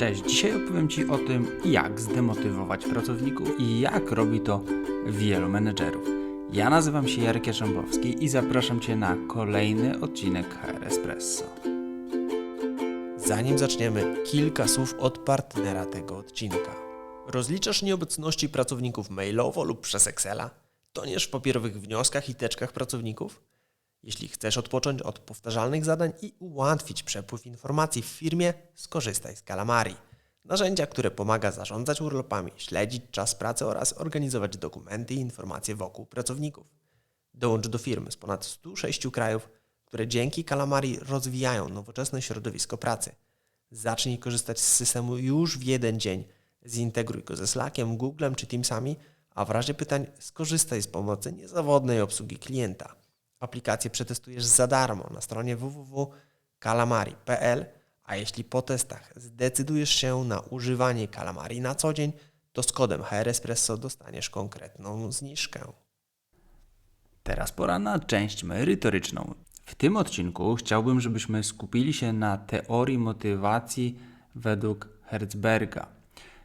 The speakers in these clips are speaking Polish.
Cześć, dzisiaj opowiem Ci o tym, jak zdemotywować pracowników i jak robi to wielu menedżerów. Ja nazywam się Jarek Jarzębowski i zapraszam Cię na kolejny odcinek HR Espresso. Zanim zaczniemy, kilka słów od partnera tego odcinka. Rozliczasz nieobecności pracowników mailowo lub przez Excela? Toniesz w papierowych wnioskach i teczkach pracowników? Jeśli chcesz odpocząć od powtarzalnych zadań i ułatwić przepływ informacji w firmie, skorzystaj z Calamari. Narzędzia, które pomaga zarządzać urlopami, śledzić czas pracy oraz organizować dokumenty i informacje wokół pracowników. Dołącz do firmy z ponad 106 krajów, które dzięki Calamari rozwijają nowoczesne środowisko pracy. Zacznij korzystać z systemu już w jeden dzień. Zintegruj go ze Slackiem, Googlem czy Teamsami, a w razie pytań skorzystaj z pomocy niezawodnej obsługi klienta. Aplikację przetestujesz za darmo na stronie www.calamari.pl, a jeśli po testach zdecydujesz się na używanie Calamari na co dzień, to z kodem HR Espresso dostaniesz konkretną zniżkę. Teraz pora na część merytoryczną. W tym odcinku chciałbym, żebyśmy skupili się na teorii motywacji według Herzberga.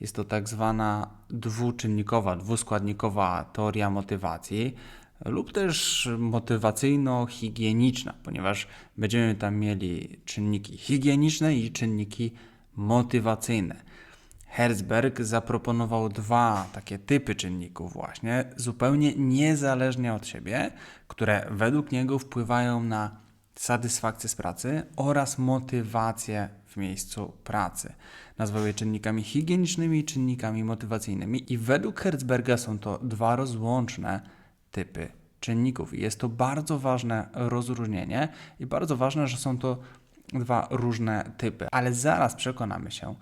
Jest to tak zwana dwuczynnikowa, dwuskładnikowa teoria motywacji lub też motywacyjno-higieniczna, ponieważ będziemy tam mieli czynniki higieniczne i czynniki motywacyjne. Herzberg zaproponował dwa takie typy czynników, właśnie zupełnie niezależnie od siebie, które według niego wpływają na satysfakcję z pracy oraz motywację w miejscu pracy. Nazwał je czynnikami higienicznymi i czynnikami motywacyjnymi, i według Herzberga są to dwa rozłączne typy czynników. I jest to bardzo ważne rozróżnienie i bardzo ważne, że są to dwa różne typy, ale zaraz przekonamy się,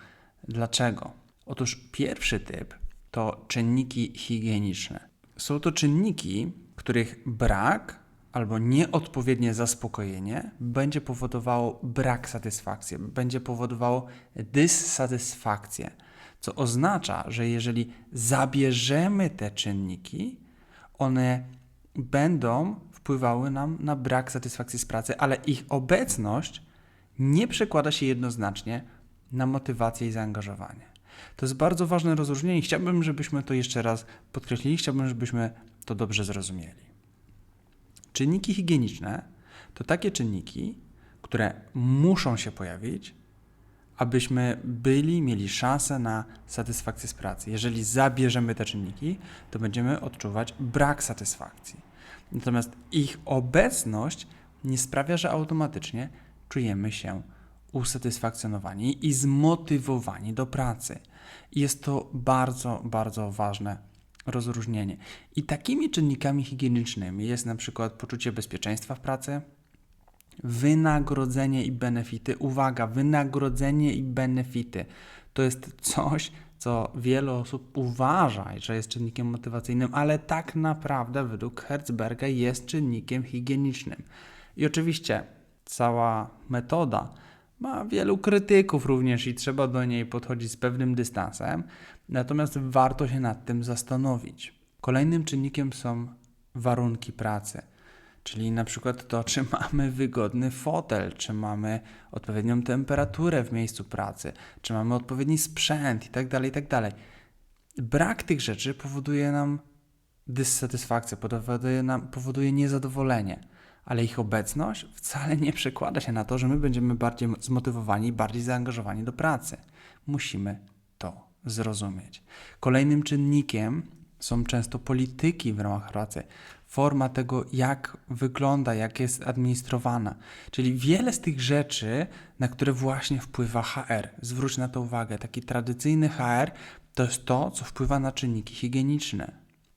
Dlaczego? Otóż pierwszy typ to czynniki higieniczne. Są to czynniki, których brak albo nieodpowiednie zaspokojenie będzie powodowało brak satysfakcji, będzie powodowało dysatysfakcję, co oznacza, że jeżeli zabierzemy te czynniki, one będą wpływały nam na brak satysfakcji z pracy, ale ich obecność nie przekłada się jednoznacznie na motywację i zaangażowanie. To jest bardzo ważne rozróżnienie i chciałbym, żebyśmy to jeszcze raz podkreślili, chciałbym, żebyśmy to dobrze zrozumieli. Czynniki higieniczne to takie czynniki, które muszą się pojawić, abyśmy byli, mieli szansę na satysfakcję z pracy. Jeżeli zabierzemy te czynniki, to będziemy odczuwać brak satysfakcji. Natomiast ich obecność nie sprawia, że automatycznie czujemy się usatysfakcjonowani i zmotywowani do pracy. Jest to bardzo, bardzo ważne rozróżnienie. I takimi czynnikami higienicznymi jest na przykład poczucie bezpieczeństwa w pracy, wynagrodzenie i benefity. Uwaga, wynagrodzenie i benefity to jest coś, co wiele osób uważa, że jest czynnikiem motywacyjnym, ale tak naprawdę według Herzberga jest czynnikiem higienicznym. I oczywiście cała metoda ma wielu krytyków również i trzeba do niej podchodzić z pewnym dystansem, natomiast warto się nad tym zastanowić. Kolejnym czynnikiem są warunki pracy, czyli na przykład to, czy mamy wygodny fotel, czy mamy odpowiednią temperaturę w miejscu pracy, czy mamy odpowiedni sprzęt itd. Tak itd. Tak Brak tych rzeczy powoduje nam dysatysfakcję, powoduje, nam, powoduje niezadowolenie ale ich obecność wcale nie przekłada się na to, że my będziemy bardziej zmotywowani, bardziej zaangażowani do pracy. Musimy to zrozumieć. Kolejnym czynnikiem są często polityki w ramach pracy, forma tego, jak wygląda, jak jest administrowana. Czyli wiele z tych rzeczy, na które właśnie wpływa HR. Zwróć na to uwagę. Taki tradycyjny HR to jest to, co wpływa na czynniki higieniczne.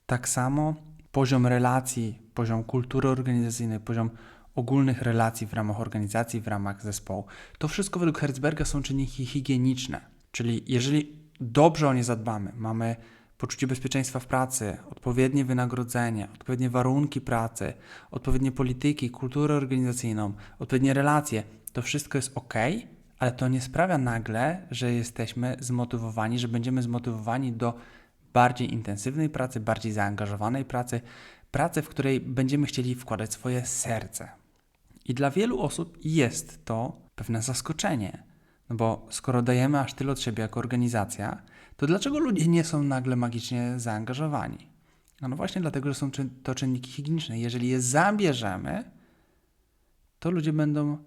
Tak samo poziom relacji, poziom kultury organizacyjnej, poziom ogólnych relacji w ramach organizacji, w ramach zespołu. To wszystko według Herzberga są czynniki higieniczne. Czyli jeżeli dobrze o nie zadbamy, mamy poczucie bezpieczeństwa w pracy, odpowiednie wynagrodzenie, odpowiednie warunki pracy, odpowiednie polityki, kulturę organizacyjną, odpowiednie relacje, to wszystko jest ok, ale to nie sprawia nagle, że jesteśmy zmotywowani, że będziemy zmotywowani do bardziej intensywnej pracy, bardziej zaangażowanej pracy, pracy, w której będziemy chcieli wkładać swoje serce. I dla wielu osób jest to pewne zaskoczenie, No bo skoro dajemy aż tyle od siebie jako organizacja, to dlaczego ludzie nie są nagle magicznie zaangażowani? No, no właśnie dlatego, że są to czynniki higieniczne. Jeżeli je zabierzemy, to ludzie będą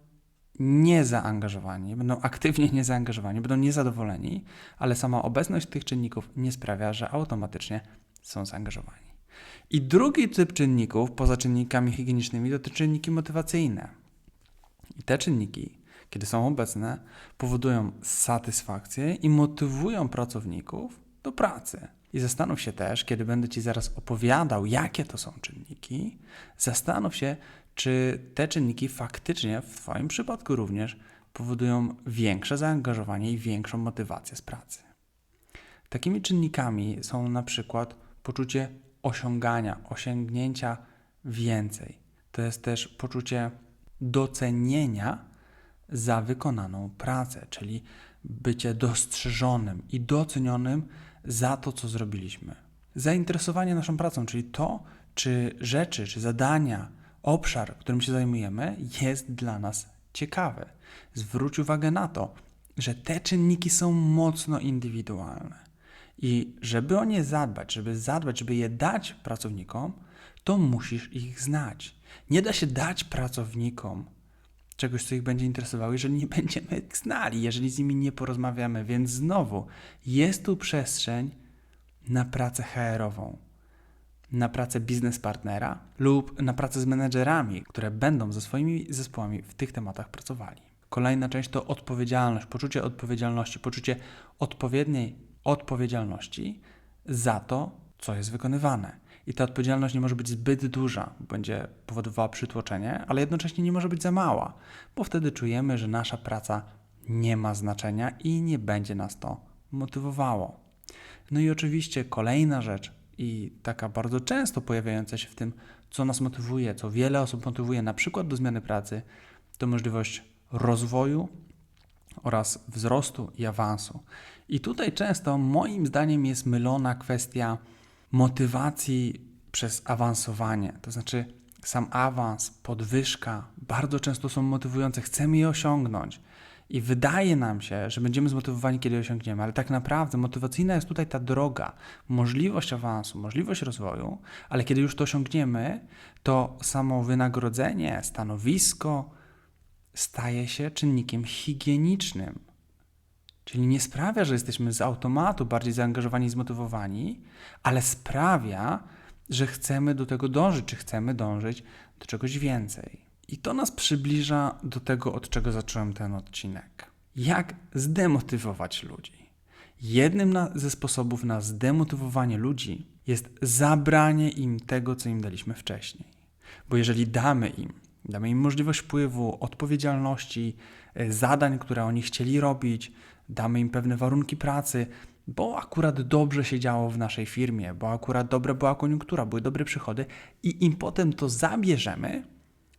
niezaangażowani, będą aktywnie niezaangażowani, będą niezadowoleni, ale sama obecność tych czynników nie sprawia, że automatycznie są zaangażowani. I drugi typ czynników, poza czynnikami higienicznymi, to czynniki motywacyjne. I te czynniki, kiedy są obecne, powodują satysfakcję i motywują pracowników do pracy. I zastanów się też, kiedy będę Ci zaraz opowiadał, jakie to są czynniki, zastanów się, czy te czynniki faktycznie w Twoim przypadku również powodują większe zaangażowanie i większą motywację z pracy. Takimi czynnikami są na przykład poczucie osiągania, osiągnięcia więcej. To jest też poczucie docenienia za wykonaną pracę, czyli bycie dostrzeżonym i docenionym za to, co zrobiliśmy. Zainteresowanie naszą pracą, czyli to, czy rzeczy, czy zadania, obszar, którym się zajmujemy, jest dla nas ciekawy. Zwróć uwagę na to, że te czynniki są mocno indywidualne. I żeby o nie zadbać, żeby zadbać, żeby je dać pracownikom, to musisz ich znać. Nie da się dać pracownikom czegoś, co ich będzie interesowało, jeżeli nie będziemy znali, jeżeli z nimi nie porozmawiamy. Więc znowu jest tu przestrzeń na pracę HR-ową, na pracę biznes partnera lub na pracę z menedżerami, które będą ze swoimi zespołami w tych tematach pracowali. Kolejna część to odpowiedzialność, poczucie odpowiedzialności, poczucie odpowiedniej odpowiedzialności za to, co jest wykonywane. I ta odpowiedzialność nie może być zbyt duża, będzie powodowała przytłoczenie, ale jednocześnie nie może być za mała, bo wtedy czujemy, że nasza praca nie ma znaczenia i nie będzie nas to motywowało. No i oczywiście kolejna rzecz, i taka bardzo często pojawiająca się w tym, co nas motywuje, co wiele osób motywuje, na przykład do zmiany pracy, to możliwość rozwoju oraz wzrostu i awansu. I tutaj często moim zdaniem jest mylona kwestia motywacji przez awansowanie. To znaczy, sam awans, podwyżka bardzo często są motywujące, chcemy je osiągnąć. I wydaje nam się, że będziemy zmotywowani, kiedy osiągniemy, ale tak naprawdę motywacyjna jest tutaj ta droga, możliwość awansu, możliwość rozwoju, ale kiedy już to osiągniemy, to samo wynagrodzenie, stanowisko staje się czynnikiem higienicznym. Czyli nie sprawia, że jesteśmy z automatu bardziej zaangażowani i zmotywowani, ale sprawia, że chcemy do tego dążyć, czy chcemy dążyć do czegoś więcej. I to nas przybliża do tego, od czego zacząłem ten odcinek. Jak zdemotywować ludzi? Jednym na, ze sposobów na zdemotywowanie ludzi jest zabranie im tego, co im daliśmy wcześniej. Bo jeżeli damy im, damy im możliwość wpływu, odpowiedzialności, e, zadań, które oni chcieli robić, damy im pewne warunki pracy, bo akurat dobrze się działo w naszej firmie, bo akurat dobra była koniunktura, były dobre przychody i im potem to zabierzemy,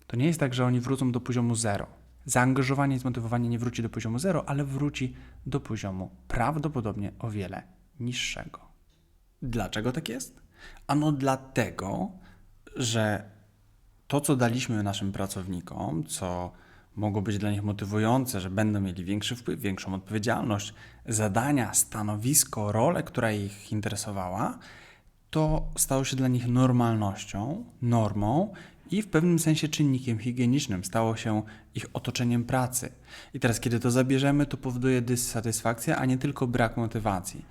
to nie jest tak, że oni wrócą do poziomu zero. Zaangażowanie i zmotywowanie nie wróci do poziomu zero, ale wróci do poziomu prawdopodobnie o wiele niższego. Dlaczego tak jest? Ano dlatego, że to, co daliśmy naszym pracownikom, co mogło być dla nich motywujące, że będą mieli większy wpływ, większą odpowiedzialność, zadania, stanowisko, rolę, która ich interesowała, to stało się dla nich normalnością, normą i w pewnym sensie czynnikiem higienicznym, stało się ich otoczeniem pracy. I teraz, kiedy to zabierzemy, to powoduje dysatysfakcję, a nie tylko brak motywacji.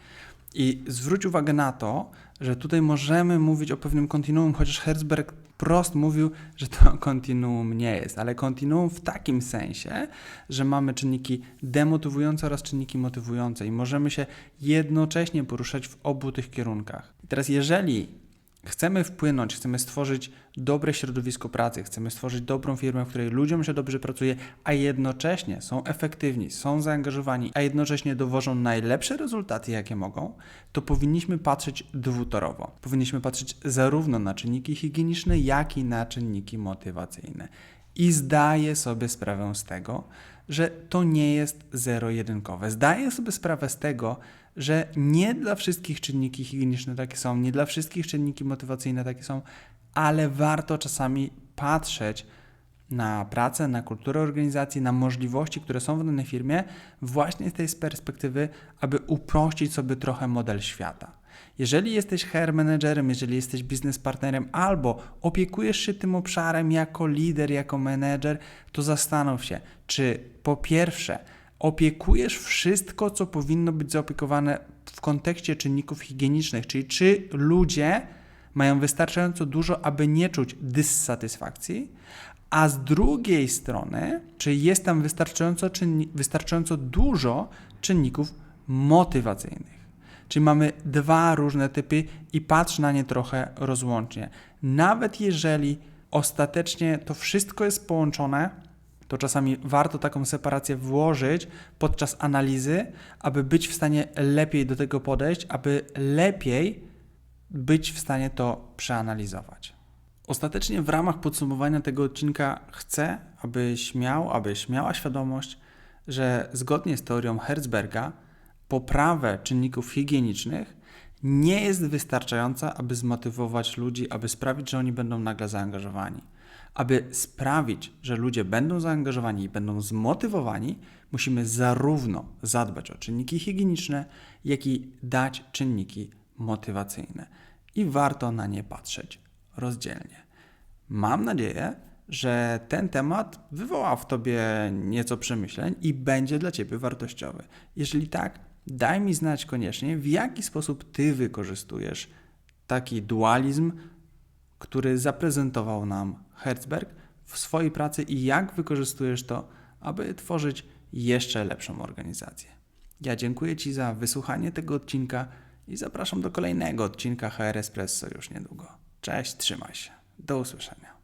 I zwróć uwagę na to, że tutaj możemy mówić o pewnym kontinuum, chociaż Herzberg prost mówił, że to kontinuum nie jest, ale kontinuum w takim sensie, że mamy czynniki demotywujące oraz czynniki motywujące i możemy się jednocześnie poruszać w obu tych kierunkach. I teraz, jeżeli chcemy wpłynąć, chcemy stworzyć dobre środowisko pracy, chcemy stworzyć dobrą firmę, w której ludziom się dobrze pracuje, a jednocześnie są efektywni, są zaangażowani, a jednocześnie dowożą najlepsze rezultaty, jakie mogą, to powinniśmy patrzeć dwutorowo. Powinniśmy patrzeć zarówno na czynniki higieniczne, jak i na czynniki motywacyjne. I zdaję sobie sprawę z tego, że to nie jest zero-jedynkowe. Zdaję sobie sprawę z tego, że nie dla wszystkich czynniki higieniczne takie są, nie dla wszystkich czynniki motywacyjne takie są, ale warto czasami patrzeć na pracę, na kulturę organizacji, na możliwości, które są w danej firmie, właśnie z tej perspektywy, aby uprościć sobie trochę model świata. Jeżeli jesteś HR managerem, jeżeli jesteś biznes partnerem albo opiekujesz się tym obszarem jako lider, jako menedżer, to zastanów się, czy po pierwsze opiekujesz wszystko, co powinno być zaopiekowane w kontekście czynników higienicznych, czyli czy ludzie mają wystarczająco dużo, aby nie czuć dysatysfakcji, a z drugiej strony, czy jest tam wystarczająco, czynni- wystarczająco dużo czynników motywacyjnych. Czyli mamy dwa różne typy i patrz na nie trochę rozłącznie. Nawet jeżeli ostatecznie to wszystko jest połączone, to czasami warto taką separację włożyć podczas analizy, aby być w stanie lepiej do tego podejść, aby lepiej być w stanie to przeanalizować. Ostatecznie w ramach podsumowania tego odcinka chcę, abyś miał, abyś miała świadomość, że zgodnie z teorią Herzberga poprawę czynników higienicznych nie jest wystarczająca, aby zmotywować ludzi, aby sprawić, że oni będą nagle zaangażowani. Aby sprawić, że ludzie będą zaangażowani i będą zmotywowani, musimy zarówno zadbać o czynniki higieniczne, jak i dać czynniki motywacyjne. I warto na nie patrzeć rozdzielnie. Mam nadzieję, że ten temat wywoła w tobie nieco przemyśleń i będzie dla ciebie wartościowy. Jeżeli tak, daj mi znać koniecznie, w jaki sposób ty wykorzystujesz taki dualizm, który zaprezentował nam Herzberg w swojej pracy i jak wykorzystujesz to, aby tworzyć jeszcze lepszą organizację. Ja dziękuję Ci za wysłuchanie tego odcinka i zapraszam do kolejnego odcinka HR Espresso już niedługo. Cześć, trzymaj się. Do usłyszenia.